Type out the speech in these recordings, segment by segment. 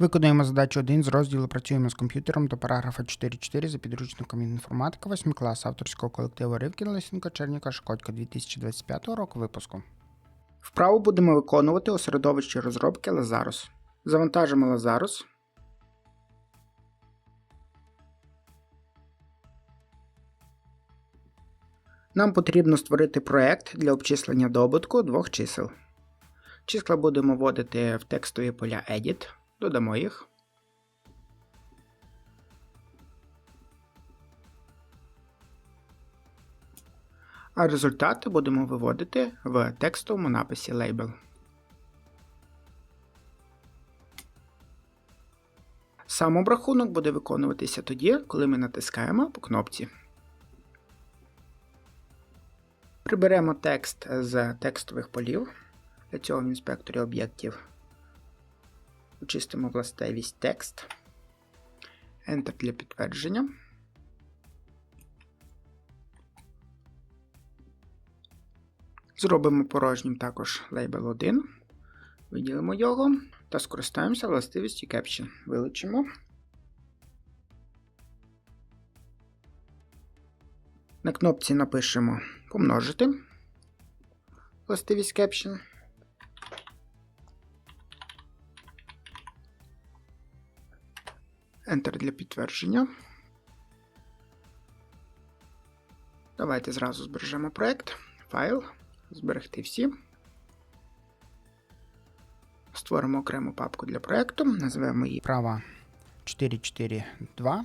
Виконуємо задачу 1 з розділу Працюємо з комп'ютером до параграфа 4.4 за підручником інформатика 8 клас авторського колективу Ривкін Лисенко Черніка Шкодько 2025 року випуску. Вправу будемо виконувати у середовищі розробки Lazarus. Завантажимо Lazarus. Нам потрібно створити проект для обчислення добутку двох чисел. Числа будемо вводити в текстові поля Edit. Додамо їх. А результати будемо виводити в текстовому написі Label. Сам обрахунок буде виконуватися тоді, коли ми натискаємо по кнопці. Приберемо текст з текстових полів. Для цього в інспекторі об'єктів очистимо властивість текст. Enter для підтвердження. Зробимо порожнім також лейбл 1. Виділимо його та скористаємося властивістю Caption. Вилучимо. На кнопці напишемо помножити властивість Caption. Enter для підтвердження. Давайте зразу збережемо проект. Файл. Зберегти всі. Створимо окрему папку для проекту. Назвемо її права 442.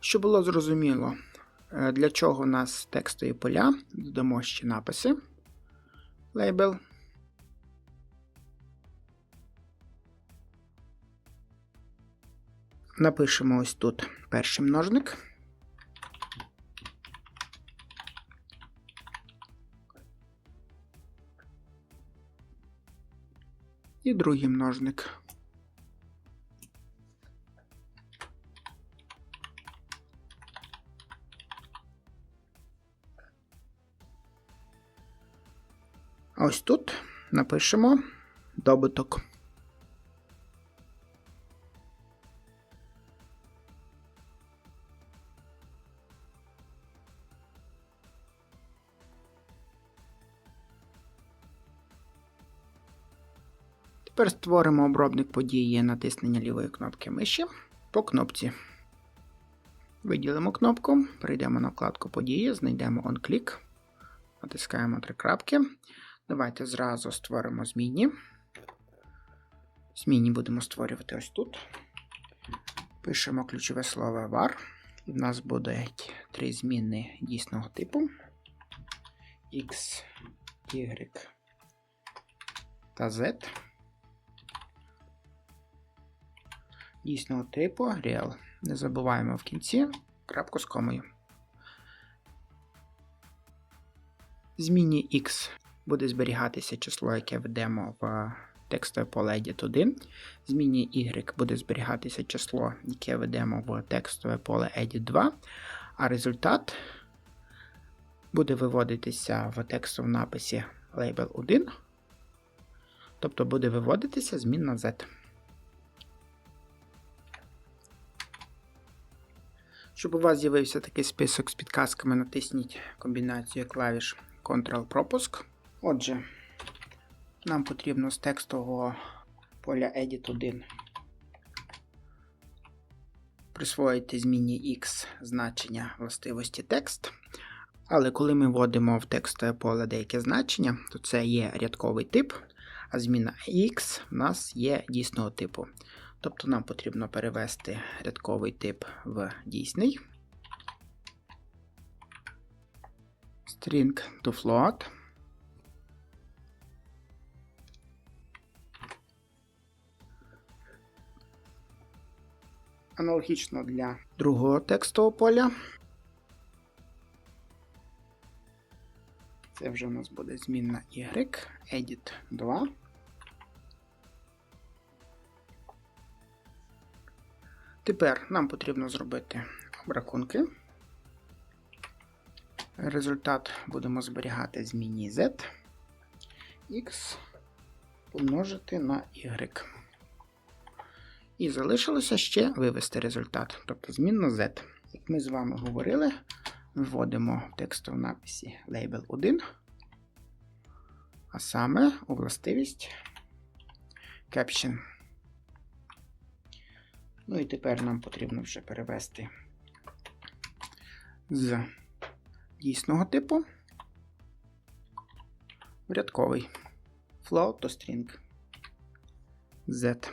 Щоб було зрозуміло, е, для чого у нас текстові поля, додамо ще написи. Лейбл. Напишемо ось тут перший множник. І другий множник. Ось тут напишемо добуток. Тепер створимо обробник події натиснення лівої кнопки миші по кнопці. Виділимо кнопку, перейдемо на вкладку події, знайдемо OnClick, натискаємо три крапки. Давайте зразу створимо змінні. Змінні будемо створювати ось тут. Пишемо ключове слово var. І в нас будуть три зміни дійсного типу: X, Y та Z. Дійсного типу real. Не забуваємо в кінці крапку з комою. Зміні X буде зберігатися число, яке введемо в текстове поле edit 1. Зміні Y буде зберігатися число, яке введемо в текстове поле edit 2. А результат буде виводитися в текстовому написі label 1. Тобто буде виводитися змінна Z. Щоб у вас з'явився такий список з підказками, натисніть комбінацію клавіш Ctrl-пропуск. Отже, нам потрібно з текстового поля Edit 1 присвоїти зміні X значення властивості текст. Але коли ми вводимо в текстове поле деяке значення, то це є рядковий тип, а зміна X в нас є дійсного типу. Тобто нам потрібно перевести рядковий тип в дійсний. String to float. Аналогічно для другого текстового поля. Це вже у нас буде змінна Y, edit 2. Тепер нам потрібно зробити обрахунки. Результат будемо зберігати змінні z. x помножити на y. І залишилося ще вивести результат, тобто змінно z. Як ми з вами говорили, вводимо в текстовому написі label 1, а саме у властивість caption. Ну і тепер нам потрібно вже перевести з дійсного типу в рядковий float to string z.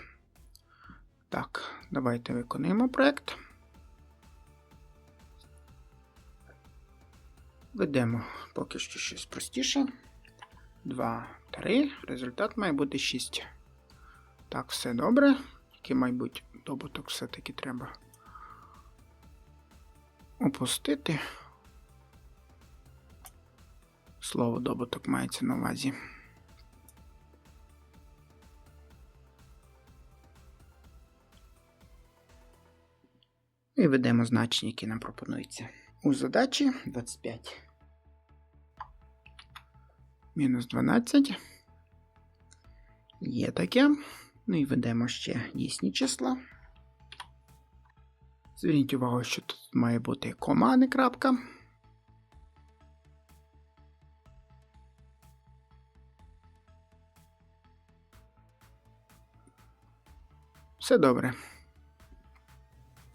Так, давайте виконуємо проєкт. Ведемо поки що щось простіше. 2, 3. Результат має бути 6. Так, все добре. Тільки, мабуть, добуток все-таки треба опустити. Слово добуток мається на увазі. І ведемо значення, які нам пропонуються. У задачі 25. Мінус 12. Є таке. Ну і ведемо ще дійсні числа. Зверніть увагу, що тут має бути кома, а не крапка. Все добре.